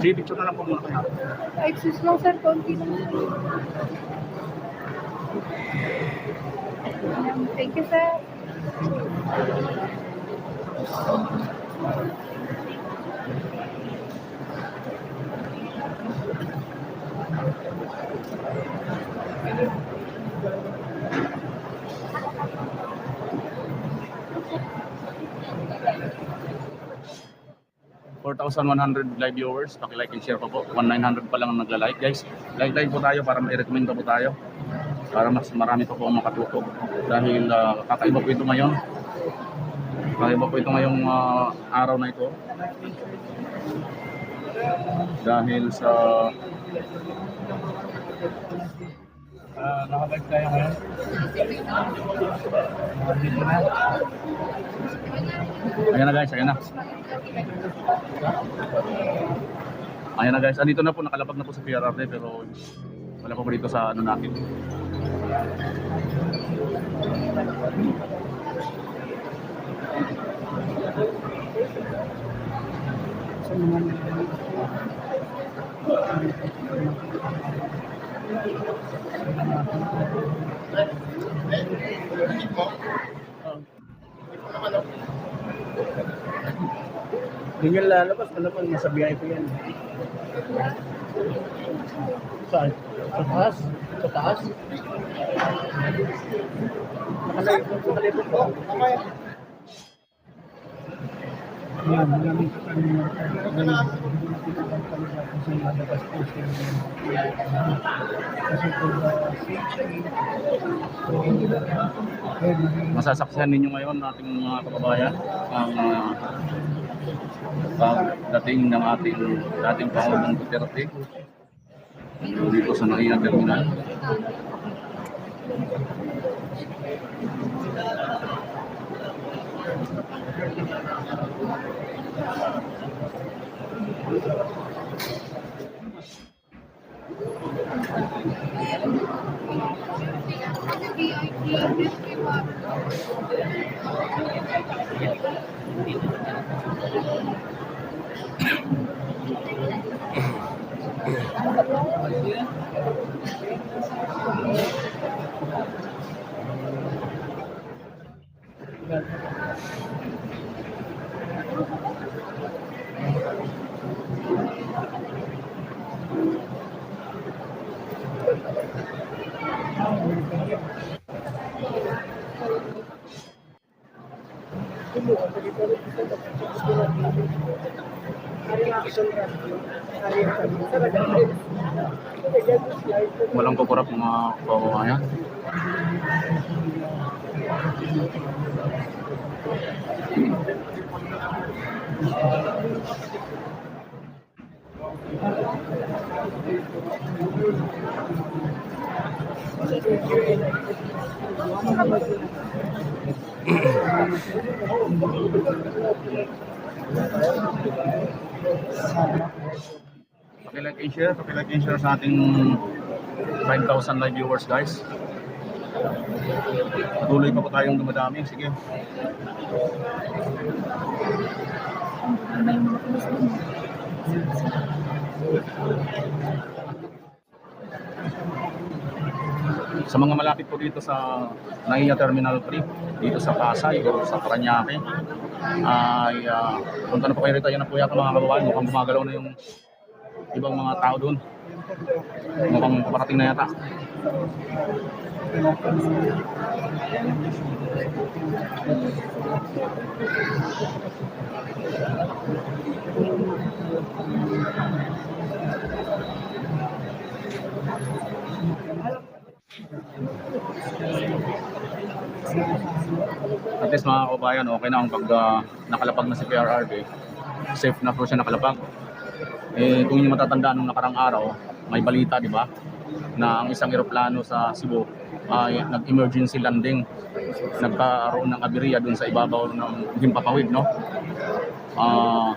Sige, picture na lang po muna kayo. Excuse lang sir, konti lang. Thank you sir. Thank you. 4,100 live viewers. Paki-like and share pa po. 1,900 pa lang ang nagla-like guys. Like-like po tayo para ma-recommend po tayo. Para mas marami pa po ang makatuto. Dahil uh, kakaiba po ito ngayon. Kakaiba po ito ngayong uh, araw na ito. Dahil sa Uh, Nakalive tayo ngayon. Dito na. Ayan na guys, ayan na. Ayan na guys, andito na po, nakalapag na po sa PRRD pero wala pa po dito sa ano natin. Hindi yan lalabas, ano pa, nasa VIP yan. Saan? Sa taas? Sa taas? Nakalay, nakalay po. Yan, maraming kami kasi lalabas po siya kasi po sa Masasaksihan ninyo ngayon ating mga kababayan ang uh, pagdating ng ating dating Pangulong Duterte dito sa Naiya Terminal. Walang kukurap mga kababayan. Pakilike and share, pakilike and share sa ating 5,000 live viewers guys. Patuloy pa po tayong dumadami. Sige. Sa mga malapit po dito sa Naiya Terminal 3, dito sa Pasay o sa Paranaque, ay uh, punta na po kayo rito. Yan na po yata mga kababayan. Mukhang gumagalaw na yung ibang mga tao doon. Mukhang paparating na yata. At least mga kababayan, okay na ang pag ah, nakalapag na si PRRD. Safe na po siya nakalapag. Eh, kung yung matatandaan nung nakarang araw, may balita, di ba? Na ang isang eroplano sa Cebu ay nag-emergency landing. Nagkaroon ng aberya dun sa ibabaw ng Himpapawid, no? Ah,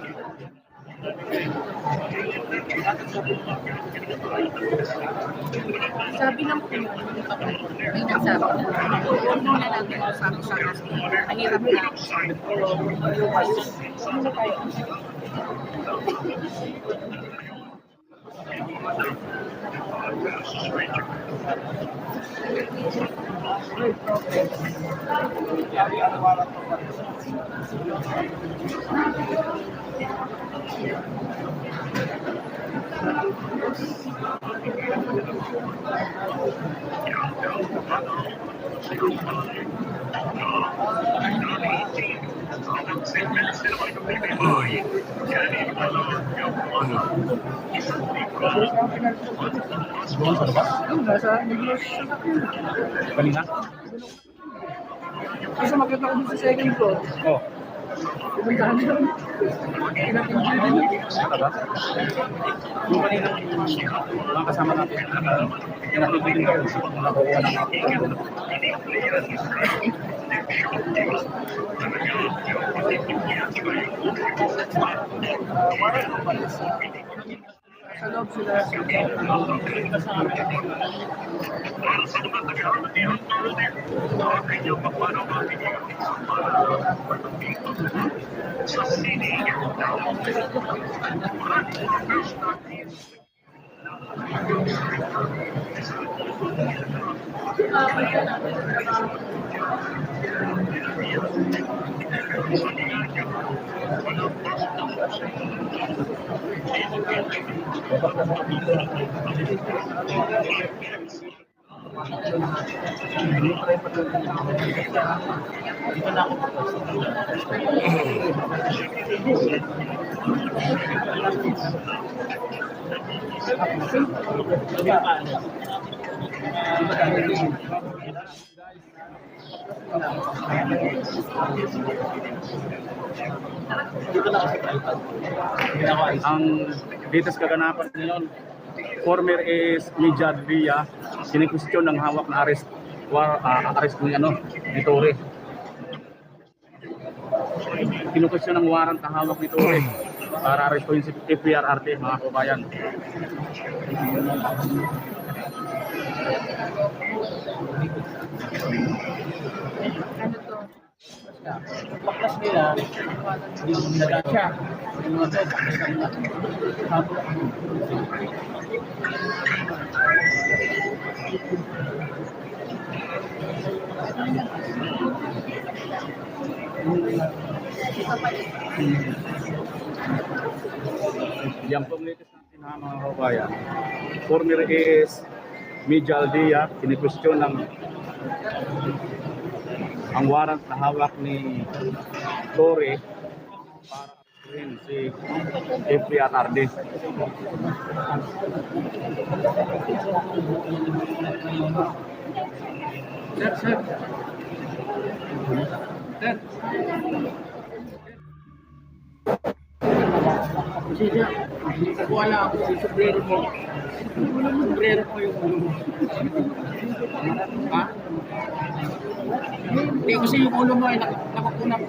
Sabi ng puno, may nagsabi na, huwag muna natin usapi sa kasi mahirap na. Ano tayo? Doon sa Kanina? Kasi makita ko dun sa second floor. Oo. Pumuntahan nila. Pinatingin din. Sa labas? Yung kanina, mga kasama natin. Pinatutuloy ko. Nakuha na ako. Sila. Ang latest kaganapan ngayon, former is Mijad Villa, kinikwestiyon ng hawak na arrest, war, uh, arrest ng ano, ni Torre. Kinukwestiyon ng warrant na hawak ni Torre para arrestuin si FPRRT, mga kabayan. Ano to? Baklas nila. Hindi ko nila siya. Yung mga to, pakita nila. Habol ako. Yan po ang latest mga kabayan. Former is Mijal Dia, kinikwestiyon ng ang warrant na hawak ni Torre para arrestuin si FPRRD. Sir, sir. Sir. Nakuha lang ako yung sombrero mo. Sombrero ko yung ulo mo. Ha? Hindi kasi yung ulo mo ay nak nakakunap.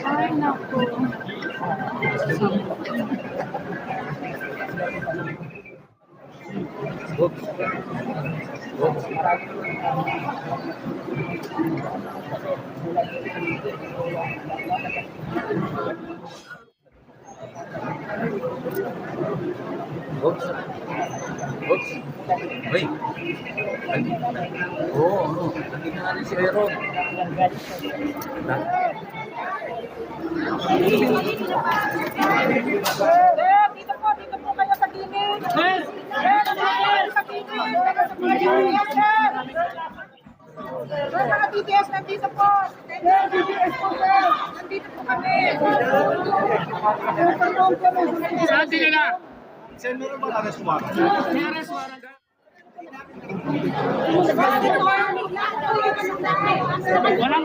Ay, naku. Oops. Oops. Oops. Oops. Uy. Oo, ano. Nandito na rin si. Ha? Eh, dito po, dito po kayo sa gilid. Eh, dito po kayo sa gilid. Sa Sir, mga BTS, nandito po. Sir, po, sir. Nandito po kami. Saan na? Walang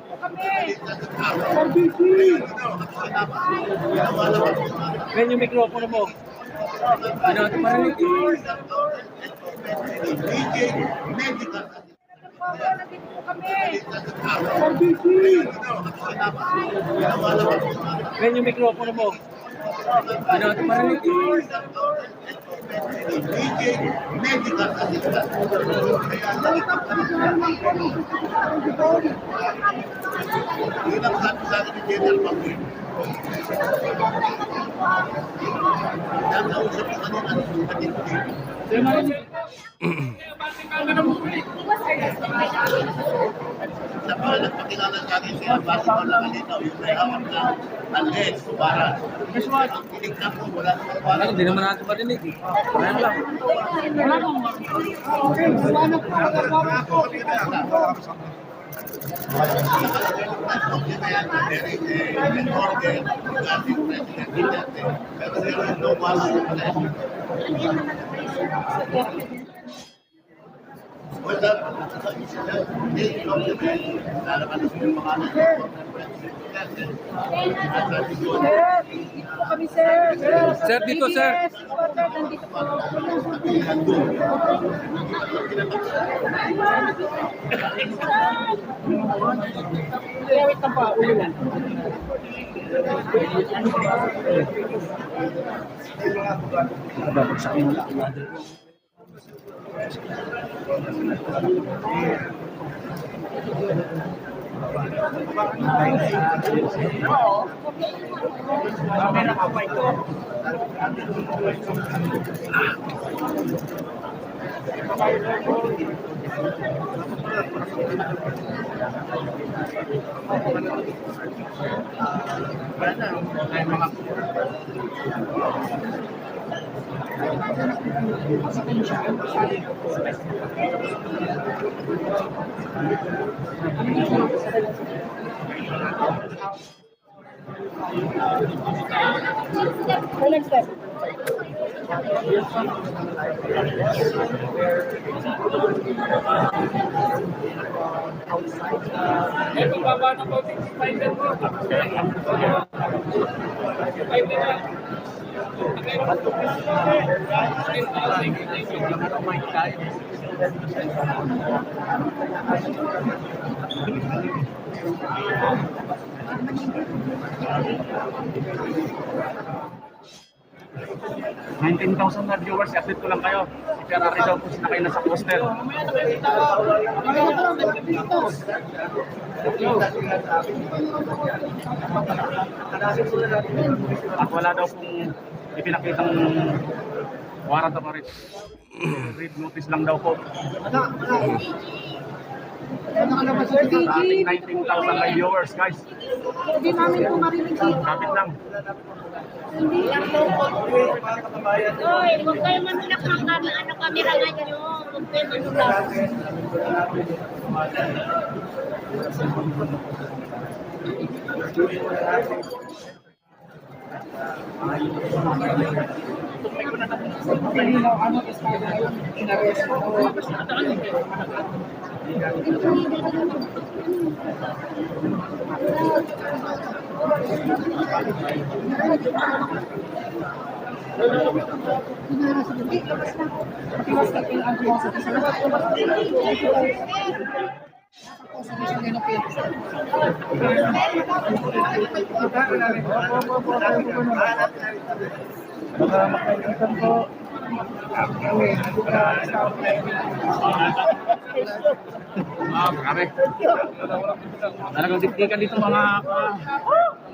kami. Yan yung mikropono mo. Ano, ito marinig. Senator Pogo, nandito po kami. Yan yung mikropono mo. Ano, ito marinig. sa mga nagpakilala sa akin siya, bago ko lang dito, yung may hawak na alhead, subara. Ang pinig na po, wala naman wala. Hindi naman natin marinig. eh. Ayan lang. Sila yung wala naman. Wala dito po kami, sir. Dito, sir. Nandito po. Wait lang pa, ulo. Next step. Ito, baba ng konti si Titan mo. Ay, di ba? Thank you. 19,000 na viewers, i-update ko lang kayo. Si Ferrari daw po sinakay na sa coaster. At wala daw pong ipinakitang warrant of arrest. Read notice lang daw po. Ating 19,000 na viewers, guys. Hindi namin po marinig dito. Kapit lang. Oy, huwag kayo manulak ng kami, ano kamera nyo. Huwag kayo manulak. Baka makalimutan po. Ah, grabe. Talagang dikdikan dito mga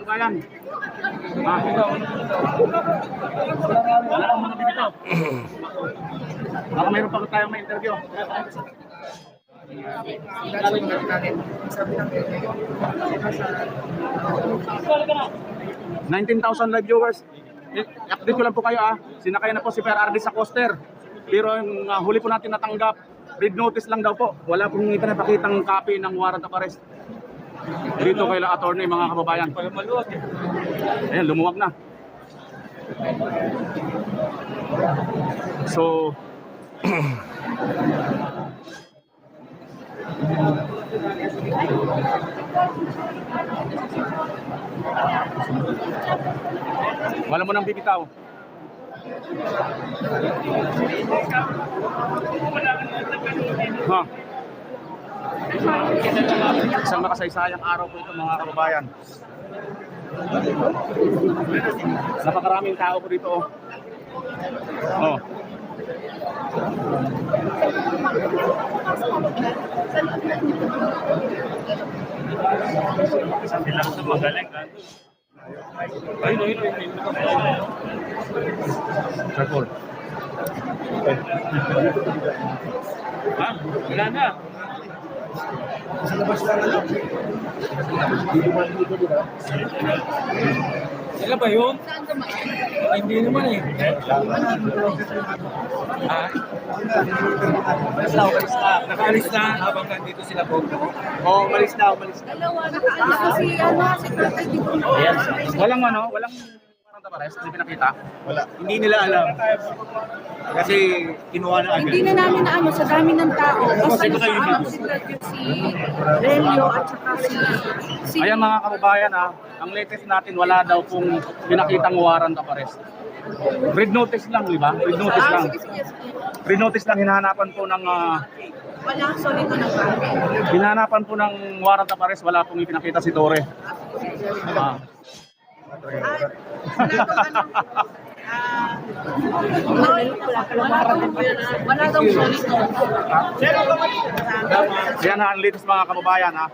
uh, kabayan. Ah. Wala akong mga bibito. Baka mayroon pa tayong may interview. Nineteen thousand live viewers. Eh, Update ko lang po kayo ah. Sinakay na po si Per Ardi sa coaster. Pero yung ah, huli po natin natanggap, read notice lang daw po. Wala pong ipinapakitang copy ng warrant of arrest. Dito kay la attorney mga kababayan. Ayan, lumuwag na. So, wala mo nang bibitaw. Ha? Isang makasaysayang araw po ito mga kababayan. Napakaraming tao po dito. Oh. Oh. Careful. Ha? Wala na. Sila ba yun? Ay, hindi naman eh. Ha? Nakaalis na habang nandito sila po. Oo, umalis na, umalis na. Dalawa, nakaalis na si, ano, si Tatay dito. Walang ano, walang of arrest, hindi pinakita. Hindi nila alam. Kasi kinuha na agad. Hindi na namin na ano, sa dami ng tao. Basta Sino kayo si Relio at saka si... si Ayan mga kababayan ha, ang latest natin wala daw pong pinakitang warrant of arrest. Read notice lang, di ba? Read notice Ah, lang. Read notice lang hinahanapan po ng ah, Walang solid na bagay. hinahanapan po ng warrant of arrest, wala pong ipinakita si Tore. Ah. Ah, ah, Yan ha, ang latest mga kababayan ha.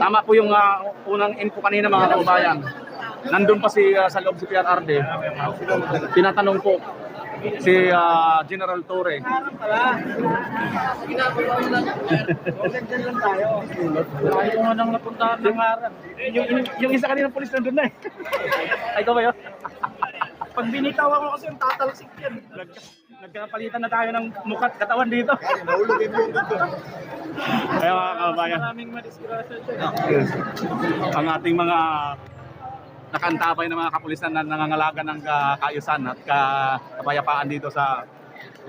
Tama po yung ah, unang info kanina mga kababayan. Nandun pa si ah, sa loob si PRRD. Tinatanong po si ah, General Torre. Ayaw mo nang napuntahan ng harap. Yung, yung, yung isa kanina polis nandun na eh. Ay, ikaw ba yun? Pag binitaw ako kasi yung tatalsik yan. Nag- Nagkapalitan na tayo ng mukat katawan dito. Kaya mga kababayan. Maraming madisgrasya dyan. ang ating mga nakantabay na mga kapulisan na nangangalaga ng ka- kaayusan at ka- kapayapaan dito sa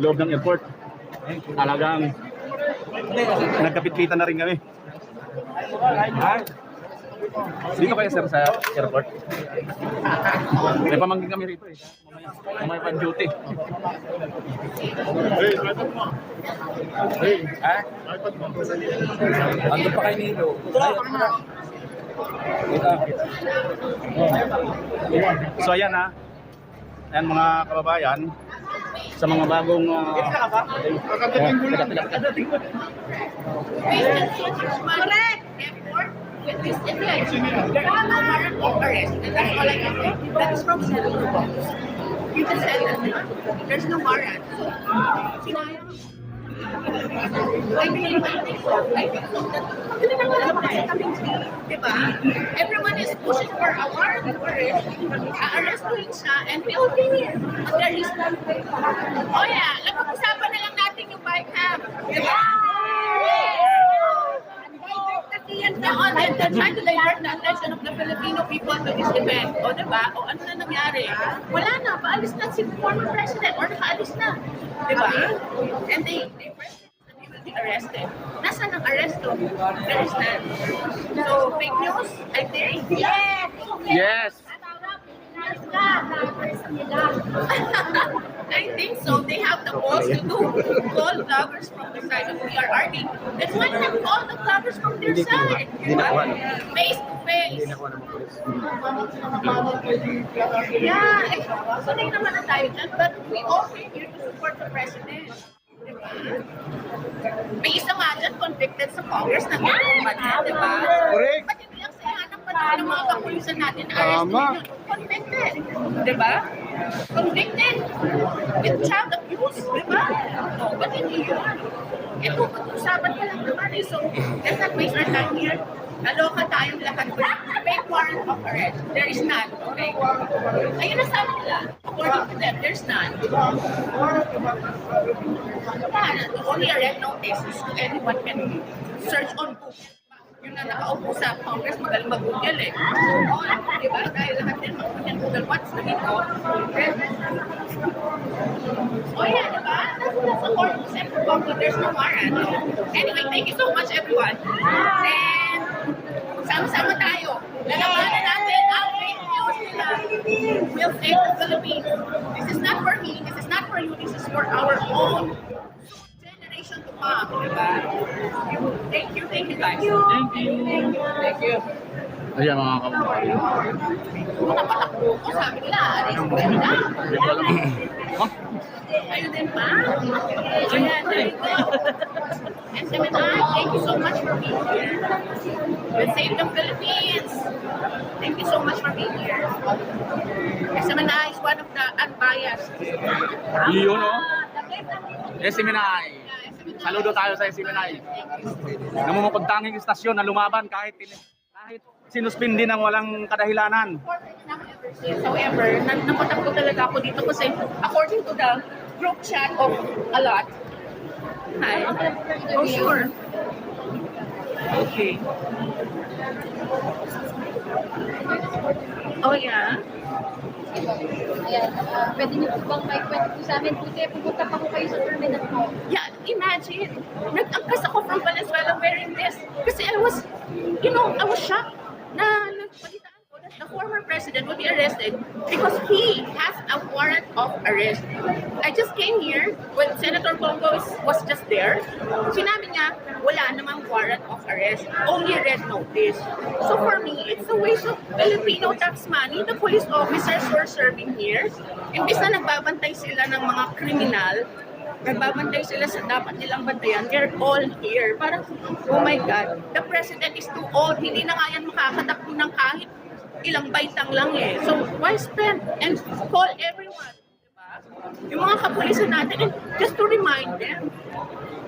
loob ng airport. Talagang nagkapit-pitan na rin kami. Dito kayo sir sa airport? May pamangkin kami rito eh. Mamaya pa duty. Ha? Ando pa kay Nilo. So ayan ha. Ayan mga kababayan. Sa mga bagong... Uh, Correct! With this information, there are no warrant of arrest, and that's all I can say. That is from Senator Bongos. You just said that there's no warrant. I mean, I diba? Everyone is pushing for a warrant of arrest. A-arrestuin siya and we'll be here. But there is no Oh yeah, napag-usapan na lang natin yung bike ham. Diba? No, and they're trying to divert the attention of the Filipino people to this event. O, diba? O, ano na nangyari? Wala na. Paalis na si former president or nakaalis na. Diba? And they, they that he will be arrested. Nasaan ang arresto? There is none. So, fake news, I think. Yes! yes! I think so. They have the balls to do call vloggers from the side of PRRD. Then why not call the vloggers from their side? Face to face. Yeah, eh, sanay naman na tayo dyan, but we all came here to support the president. Diba? May isa nga dyan convicted sa Congress na ganun ba na, di ba? Correct. Panahon ng mga kapulisan natin na arrest Tama. yun? Convicted. Di ba? Convicted. With child abuse, di ba? No, ba't hindi yun? Ito, pag-usapan ka lang naman eh. So, let's not waste our time here. Naloka tayong lahat. Fake warrant of arrest. There is none. Okay? Ayun na sabi nila. According to them, there's none. The only arrest notice is to anyone can search on Google. Yung na nakaupo sa Congress, magaling mag-Google eh. Oo, di ba? Dahil lahat din mag-Google Google the meaning of arrest? Oh yeah, di ba? That's, that's according to Senator Bongo, there's no warrant. Anyway, thank you so much everyone. And sama-sama tayo. Lalabanan natin ang fake news nila. We'll save the Philippines. This is not for me, this is not for you, this is for our own come. Diba? Thank you, thank you guys. Thank you. Thank you. Ayan mga kababayan. Kung napatakbo ko, sabi nila, alis ko na. Hindi ko alam. Ayun din ba? Ayan, there you go. And Seminay, thank you so much for being here. We'll save the Philippines. Thank you so much for being here. Seminay is one of the unbiased. Yun o. Esiminay. Saludo tayo sa Esiminay. Namumukod tanging istasyon na lumaban kahit kahit sinuspindi ng walang kadahilanan. However, nan napatakbo talaga ako dito kasi according to the group chat of a lot. Hi. Oh, sure. Okay. Oh, yeah. Ayan, ah, pwede niyo po bang may kwento po sa amin? Buti, pupunta pa po kayo sa terminal mo. Yeah, imagine. Nag-angkas ako from Venezuela wearing this. Kasi I was, you know, I was shocked na nagpalitaan ko that the former president will be arrested because he has a warrant of arrest. I just came here when Senator Bongo was, just there. Sinabi niya, wala namang warrant of arrest, only red notice. So for me, it's a waste of Filipino tax money. The police officers who are serving here, imbis na nagbabantay sila ng mga kriminal, nagbabantay sila sa dapat nilang bantayan, they're all here. Parang, oh my God, the president is too old. Hindi na nga yan makakatakbo ng kahit ilang baitang lang eh. So, why spend and call everyone? Diba? Yung mga kapulisan natin, and just to remind them,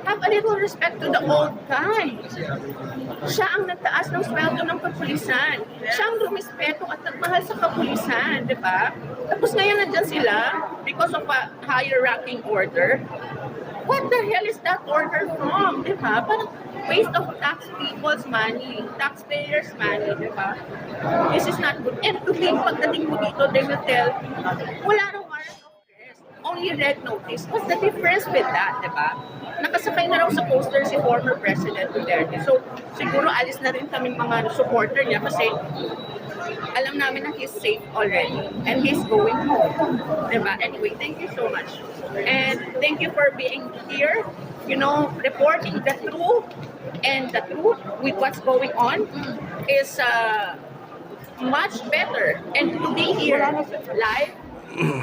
have a little respect to the old guy. Siya ang nagtaas ng sweldo ng kapulisan. Siya ang rumispeto at nagmahal sa kapulisan, di ba? Tapos ngayon nandyan sila because of a higher ranking order. What the hell is that order from? Di ba? Parang waste of tax people's money, taxpayers' money, di ba? This is not good. And to think, pagdating mo dito, they will tell, wala raw. Only red notice. What's the difference with that, di ba? Nakasakay na raw sa poster si former President Duterte. So, siguro alis na rin kaming mga supporter niya kasi alam namin na he's safe already and he's going home. Diba? Anyway, thank you so much. And thank you for being here, you know, reporting the truth and the truth with what's going on is uh, much better. And to be here live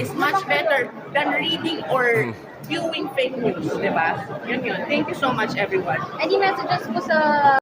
is much better than reading or viewing fake news, diba? Yun yun. Thank you so much, everyone. Any messages po sa